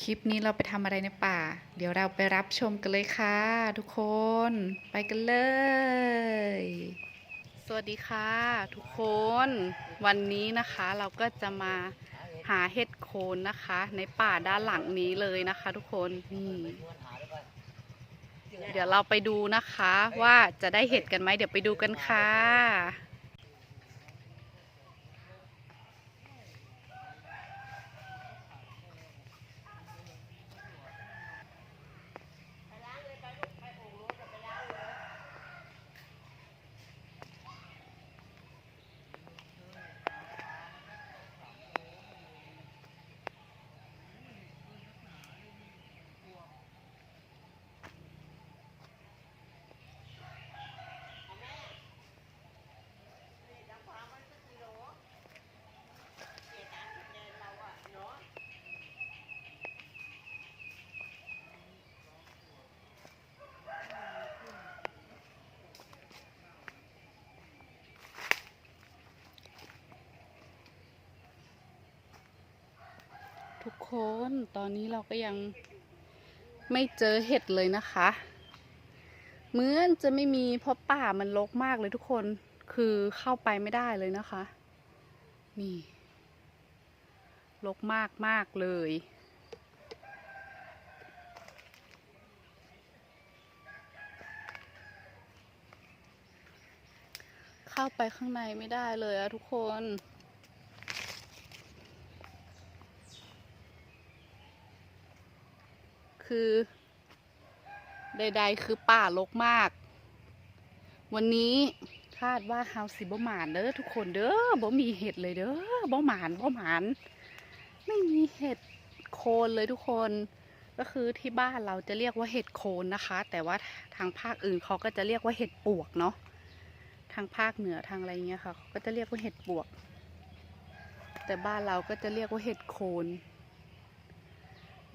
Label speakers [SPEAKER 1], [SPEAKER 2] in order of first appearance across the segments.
[SPEAKER 1] คลิปนี้เราไปทำอะไรในป่า เดี๋ยวเราไปรับชมกันเลยค่ะ ทุกคนไปกันเลย สวัสดีค่ะ ทุกคน วันนี้นะคะเราก็จะมาหาเห็ดโคนนะคะ ในป่าด้านหลังนี้เลยนะคะ ทุกคนนี่เดี๋ยวเราไปดูนะคะว่าจะได้เห็ดกันไหมเดี๋ยวไปดูกันค่ะ ทุกคนตอนนี้เราก็ยังไม่เจอเห็ดเลยนะคะ เหมือนจะไม่มีเพราะป่ามันรกมากเลยทุกคนคือเข้าไปไม่ได้เลยนะคะ นี่รกมากมากเลย เข้าไปข้างในไม่ได้เลยอะทุกคน คือ ใด ๆ คือป่ารกมาก วันนี้คาดว่าเฮาสิบ่หมานเด้อทุกคนเด้อบ่มีเห็ดเลยเด้อบ่หมานบ่หมาน ไม่มีเห็ดโคนเลยทุกคน ก็คือที่บ้านเราจะเรียกว่าเห็ดโคนนะคะ แต่ว่าทางภาคอื่นเขาก็จะเรียกว่าเห็ดปวกเนาะทางภาคเหนือทางอะไรเงี้ยค่ะเขาก็จะเรียกว่าเห็ดปวก แต่บ้านเราก็จะเรียกว่าเห็ดโคน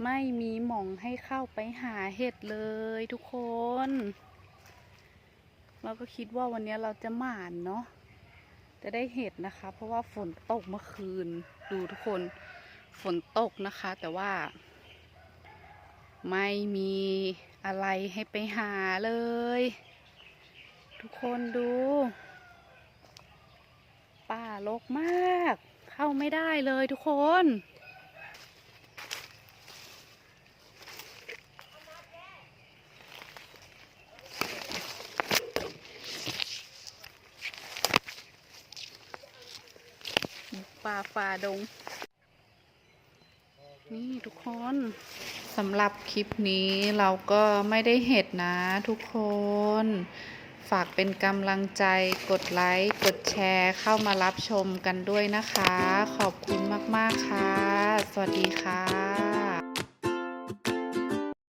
[SPEAKER 1] ไม่มีหม่องให้เข้าไปหาเห็ดเลยทุกคน เราก็คิดว่าวันนี้เราจะหมานเนาะจะได้เห็ดนะคะ เพราะว่าฝนตกเมื่อคืนดูทุกคนฝนตกนะคะ แต่ว่า ไม่มีอะไรให้ไปหาเลย ทุกคนดู ป่ารกมาก เข้าไม่ได้เลยทุกคน ป่าฝ่าดง นี่ทุกคนสำหรับคลิปนี้เราก็ไม่ได้เห็ดนะทุกคน ฝากเป็นกำลังใจกดไลค์ กดแชร์เข้ามารับชมกันด้วยนะคะ ขอบคุณมาก ๆ ค่ะ สวัสดีค่ะ